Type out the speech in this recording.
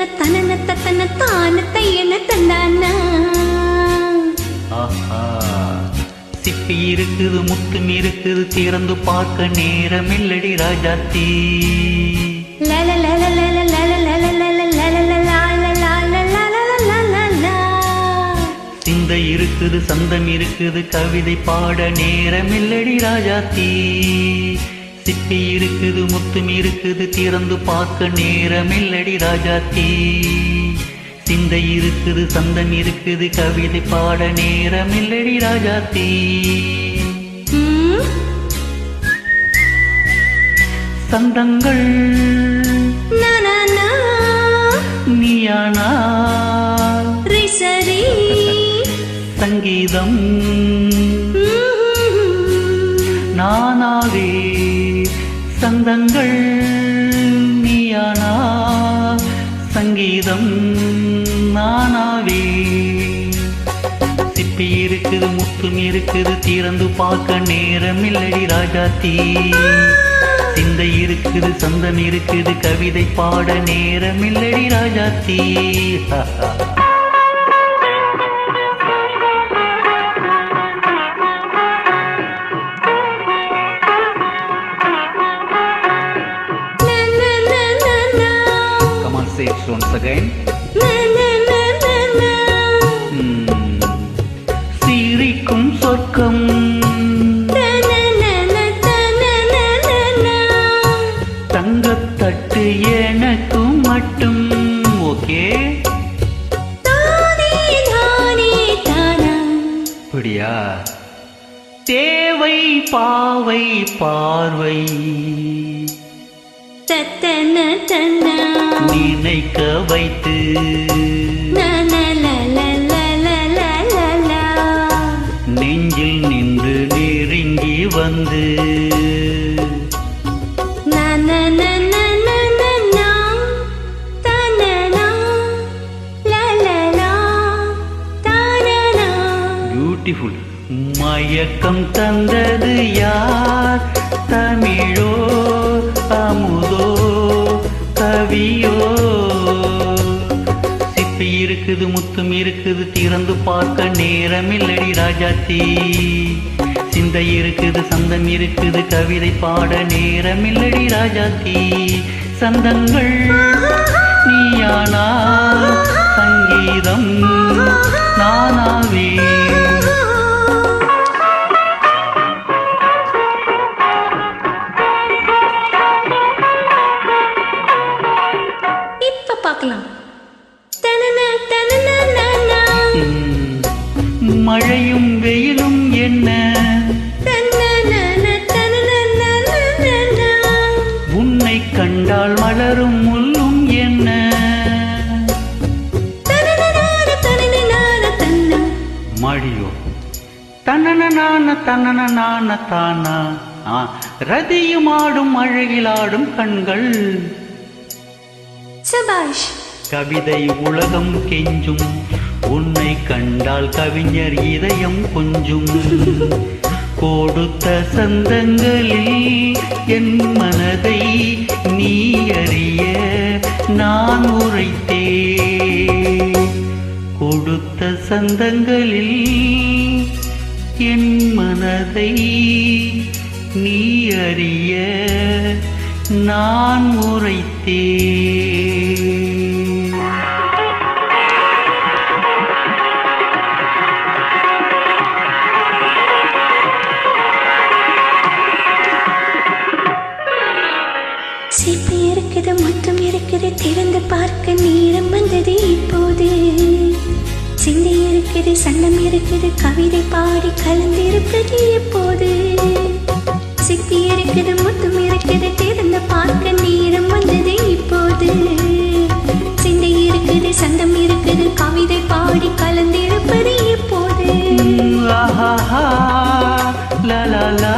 ತನ್ನ ತನನ ತನ್ನ ತಾನ தையன தந்தானா சிப்பி இருக்குது முத்தும் இருக்குது திறந்து பார்க்க நேரம் இல்லடி ராஜாத்தி லல லல லல லல லல லல லல சிந்தை இருக்குது சந்தம் இருக்குது கவிதை பாட நேரம் இல்லடி தீ சிப்பி இருக்குது முத்தும் இருக்குது திறந்து பார்க்க நேரமில்லடி ராஜாத்தி சிந்தை இருக்குது சந்தம் இருக்குது கவிதை பாட நேரமில்லடி ராஜாத்தி சந்தங்கள். நீயானா. சங்கீதம். நானாவே சந்தங்கள் நீயானா? சங்கீதம் நானாவே. சிப்பி இருக்குது முத்தும் இருக்குது திறந்து பார்க்க நேரம் இல்லடி ராஜாத்தி சிந்தை இருக்குது சந்தம் இருக்குது கவிதை பாட நேரம் இல்லடி ராஜாத்தி again. Hmm. சிரிக்கும் சொர்க்கம். தங்கத்தட்டு எனக்கும் மட்டும். ஓகே? அப்படியா தேவை பாவை பார்வை. தத்தன தன்ன நினைக்க வைத்து. நெஞ்சில் நின்று நெருங்கி வந்து. மயக்கம் தந்தது யார்? தமிழோ இருக்குது முத்தும் இருக்குது திறந்து பார்க்க நேரமில்லடி ராஜாத்தி சிந்தை இருக்குது சந்தம் இருக்குது கவிதை பாட நேரமில்லடி ராஜாத்தி சந்தங்கள் நீயானா சங்கீதம் நானாவே மழையும் வெயிலும் என்ன. உன்னை கண்டால் மலரும் முள்ளும் என்ன. மழியோ. தன்னன நான தன்னன நான தானா ரதியும் ஆடும் அழகிலாடும் கண்கள். சபாஷ். கவிதை உலகம் கெஞ்சும். உன்னை கண்டால் கவிஞர் இதயம் கொஞ்சும். கொடுத்த சந்தங்களில் என் மனதை நீ அறிய நான் உரைத்தே கொடுத்த சந்தங்களில் என் மனதை நீ அறிய நான் உரைத்தே முத்தம் திறந்து பார்க்க நேரம் வந்தது இப்போது. சிந்தி இருக்குது சன்னம் இருக்குது கவிதை பாடி கலந்திருப்பது எப்போது? சித்தி இருக்குது முத்தம் இருக்குது திறந்து பார்க்க நேரம் வந்தது இப்போது. சிந்தை இருக்குது சந்தம் இருக்குது கவிதை பாடி கலந்திருப்பது எப்போது? ஆஹாஹா, லா லா